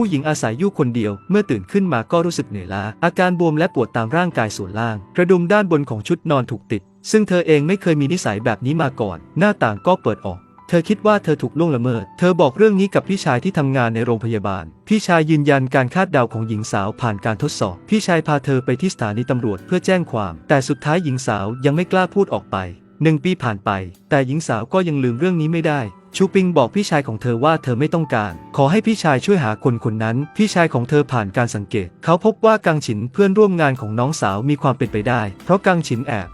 ผู้หญิงอาศัยอยู่คนเดียว เมื่อตื่นขึ้นมาก็รู้สึกเหนื่อยล้า อาการบวมและปวดตามร่างกายส่วนล่าง กระดุมด้านบนของชุดนอนถูกติด ซึ่งเธอเองไม่เคยมีนิสัยแบบนี้มาก่อน หน้าต่างก็เปิดออก เธอคิดว่าเธอถูกล่วงละเมิด เธอบอกเรื่องนี้กับพี่ชายที่ทำงานในโรงพยาบาล พี่ชายยืนยันการคาดเดาของหญิงสาวผ่านการทดสอบ พี่ชายพาเธอไปที่สถานีตำรวจเพื่อแจ้งความ แต่สุดท้ายหญิงสาวยังไม่กล้าพูดออกไปหนึ่งปีผ่านไป แต่หญิงสาวก็ยังลืมเรื่องนี้ไม่ได้ ชูปิงบอกพี่ชายของเธอว่าเธอไม่ต้องการ ขอให้พี่ชายช่วยหาคนคนนั้น พี่ชายของเธอผ่านการสังเกต เขาพบว่ากังฉินเพื่อนร่วมงานของน้องสาวมีความเป็นไปได้ เพราะกังฉินแอบ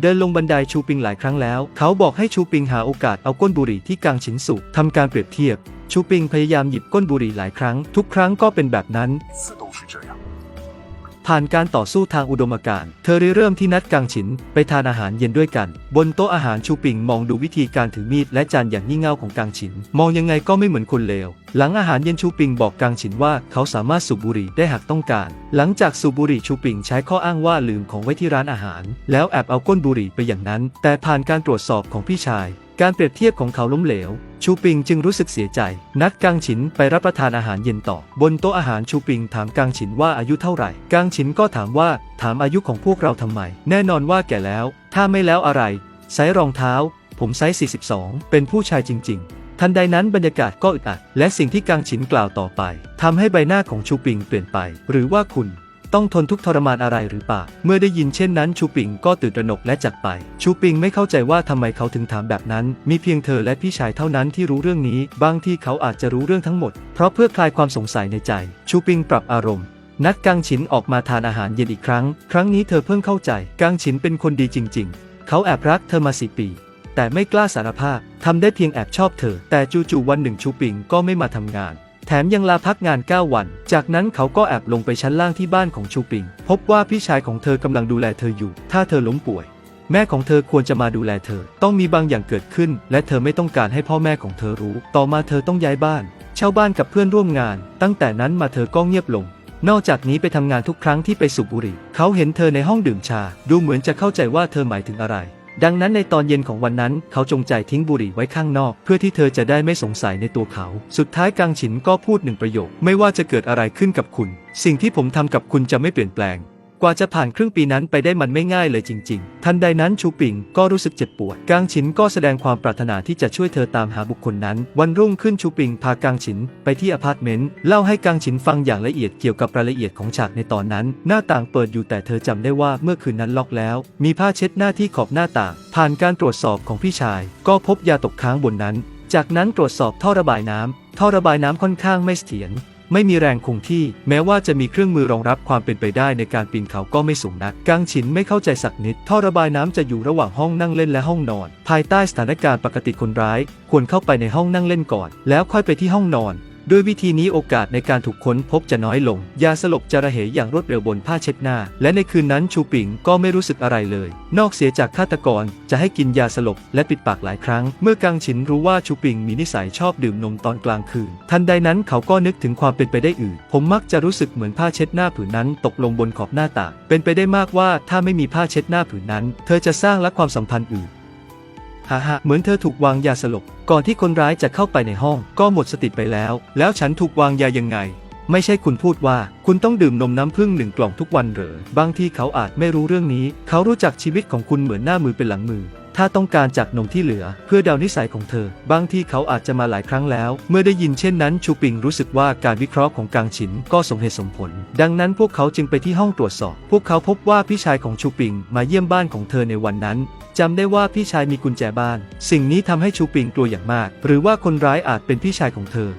เดินลงบันไดชูปิงหลายครั้งแล้ว เขาบอกให้ชูปิงหาโอกาสเอาก้นบุหรี่ที่กังฉินสูบทำการเปรียบเทียบ ชูปิงพยายามหยิบก้นบุหรี่หลายครั้ง ทุกครั้งก็เป็นแบบนั้น ผ่านการต่อสู้ทางอุดมการณ์เธอริเริ่มที่นัดกังฉิน ไปทานอาหารเย็นด้วยกัน บนโต๊ะอาหารชูปิงมองดูวิธีการถือมีดและจานอย่างงี่เง่าของกังฉิน มองยังไงก็ไม่เหมือนคนเลว หลังอาหารเย็นชูปิงบอกกังฉินว่าเขาสามารถสูบบุหรี่ได้หากต้องการ หลังจากสูบบุหรี่ชูปิงใช้ข้ออ้างว่าลืมของไว้ที่ร้านอาหาร แล้วแอบเอาก้นบุหรี่ไปอย่างนั้น แต่ผ่านการตรวจสอบของพี่ชาย การเปรียบเทียบของเขาล้มเหลว ชูปิงจึงรู้สึกเสียใจ นัดกังฉินไปรับประทานอาหารเย็นต่อ บนโต๊ะอาหารชูปิงถามกังฉินว่าอายุเท่าไหร่กังฉินก็ถามว่าถามอายุของพวกเราทำไม แน่นอนว่าแก่แล้ว ถ้าไม่แล้วอะไรไซส์รองเท้า ผมไซส์42 เป็นผู้ชายจริง ๆทันใดนั้นบรรยากาศก็อึดอัด และสิ่งที่กังฉินกล่าวต่อไปทำให้ใบหน้าของชูปิงเปลี่ยนไป หรือว่าคุณ ต้องทนทุกทรมานอะไรหรือเปล่า เมื่อได้ยินเช่นนั้นชูปิงก็ตื่นตระหนกและจักไป ชูปิงไม่เข้าใจว่าทำไมเขาถึงถามแบบนั้น มีเพียงเธอและพี่ชายเท่านั้นที่รู้เรื่องนี้ บางที่เขาอาจจะรู้เรื่องทั้งหมด เพราะเพื่อคลายความสงสัยในใจ ชูปิงปรับอารมณ์นัดกังฉินออกมาทานอาหารเย็นอีกครั้ง ครั้งนี้เธอเพิ่งเข้าใจ กังฉินเป็นคนดีจริง ๆ เขาแอบรักเธอมาสี่ปี แต่ไม่กล้าสารภาพ ทำได้เพียงแอบชอบเธอ แต่จู่ๆวันหนึ่งชูปิงก็ไม่มาทำงาน แถมยังลาพักงาน 9 วัน จากนั้นเขาก็แอบลงไปชั้นล่างที่บ้านของชูปิง พบว่าพี่ชายของเธอกำลังดูแลเธออยู่ ถ้าเธอล้มป่วย แม่ของเธอควรจะมาดูแลเธอ ต้องมีบางอย่างเกิดขึ้น และเธอไม่ต้องการให้พ่อแม่ของเธอรู้ ต่อมาเธอต้องย้ายบ้าน เช่าบ้านกับเพื่อนร่วมงาน ตั้งแต่นั้นมาเธอก็เงียบลง นอกจากนี้ไปทำงานทุกครั้งที่ไปสูบบุหรี่ เขาเห็นเธอในห้องดื่มชา ดูเหมือนจะเข้าใจว่าเธอหมายถึงอะไร ดังนั้นในตอนเย็นของวันนั้นเขาจงใจทิ้งบุหรี่ไว้ข้างนอก เพื่อที่เธอจะได้ไม่สงสัยในตัวเขา สุดท้ายกังฉินก็พูดหนึ่งประโยค ไม่ว่าจะเกิดอะไรขึ้นกับคุณ สิ่งที่ผมทำกับคุณจะไม่เปลี่ยนแปลง กว่าจะผ่านครึ่งปีนั้นไปได้มันไม่ง่ายเลยจริง ๆ ทันใดนั้นชูปิงก็รู้สึกเจ็บปวด กางฉินก็แสดงความปรารถนาที่จะช่วยเธอตามหาบุคคลนั้น วันรุ่งขึ้นชูปิงพากางฉินไปที่อพาร์ตเมนต์ เล่าให้กางฉินฟังอย่างละเอียดเกี่ยวกับรายละเอียดของฉากในตอนนั้น หน้าต่างเปิดอยู่แต่เธอจำได้ว่าเมื่อคืนนั้นล็อกแล้ว มีผ้าเช็ดหน้าที่ขอบหน้าต่าง ผ่านการตรวจสอบของพี่ชาย ก็พบยาตกค้างบนนั้น จากนั้นตรวจสอบท่อระบายน้ำท่อระบายน้ำค่อนข้างไม่เสถียร ไม่มีแรงคงที่ แม้ว่าจะมีเครื่องมือรองรับความเป็นไปได้ในการปีนเขาก็ไม่สูงนัก กังฉินไม่เข้าใจสักนิด ท่อระบายน้ำจะอยู่ระหว่างห้องนั่งเล่นและห้องนอน ภายใต้สถานการณ์ปกติคนร้าย ควรเข้าไปในห้องนั่งเล่นก่อน แล้วค่อยไปที่ห้องนอน ด้วยวิธีนี้โอกาสในการถูกค้นพบจะน้อยลง ยาสลบจะระเหยอย่างรวดเร็วบนผ้าเช็ดหน้า และในคืนนั้นชูปิงก็ไม่รู้สึกอะไรเลย นอกเสียจากฆาตกรจะให้กินยาสลบและปิดปากหลายครั้ง เมื่อกังฉินรู้ว่าชูปิงมีนิสัยชอบดื่มนมตอนกลางคืน ทันใดนั้นเขาก็นึกถึงความเป็นไปได้อื่น ผมมักจะรู้สึกเหมือนผ้าเช็ดหน้าผืนนั้นตกลงบนขอบหน้าต่าง เป็นไปได้มากว่าถ้าไม่มีผ้าเช็ดหน้าผืนนั้น เธอจะสร้างและความสัมพันธ์อื่น ฮ่าฮ่าเหมือนเธอถูกวางยาสลบ ก่อนที่คนร้ายจะเข้าไปในห้อง ก็หมดสติไปแล้ว แล้วฉันถูกวางยายังไง ไม่ใช่คุณพูดว่า คุณต้องดื่มนมน้ำผึ้งหนึ่งกล่องทุกวันเหรอ บางที่เขาอาจไม่รู้เรื่องนี้ เขารู้จักชีวิตของคุณเหมือนหน้ามือเป็นหลังมือ ถ้าต้องการจากนมที่เหลือ เพื่อเดานิสัยของเธอ บางที่เขาอาจจะมาหลายครั้งแล้ว เมื่อได้ยินเช่นนั้นชูปิงรู้สึกว่าการวิเคราะห์ของกางฉินก็สมเหตุสมผล ดังนั้นพวกเขาจึงไปที่ห้องตรวจสอบ พวกเขาพบว่าพี่ชายของชูปิงมาเยี่ยมบ้านของเธอในวันนั้นจำได้ว่าพี่ชายมีกุญแจบ้าน สิ่งนี้ทำให้ชูปิงกลัวอย่างมาก หรือว่าคนร้ายอาจเป็นพี่ชายของเธอ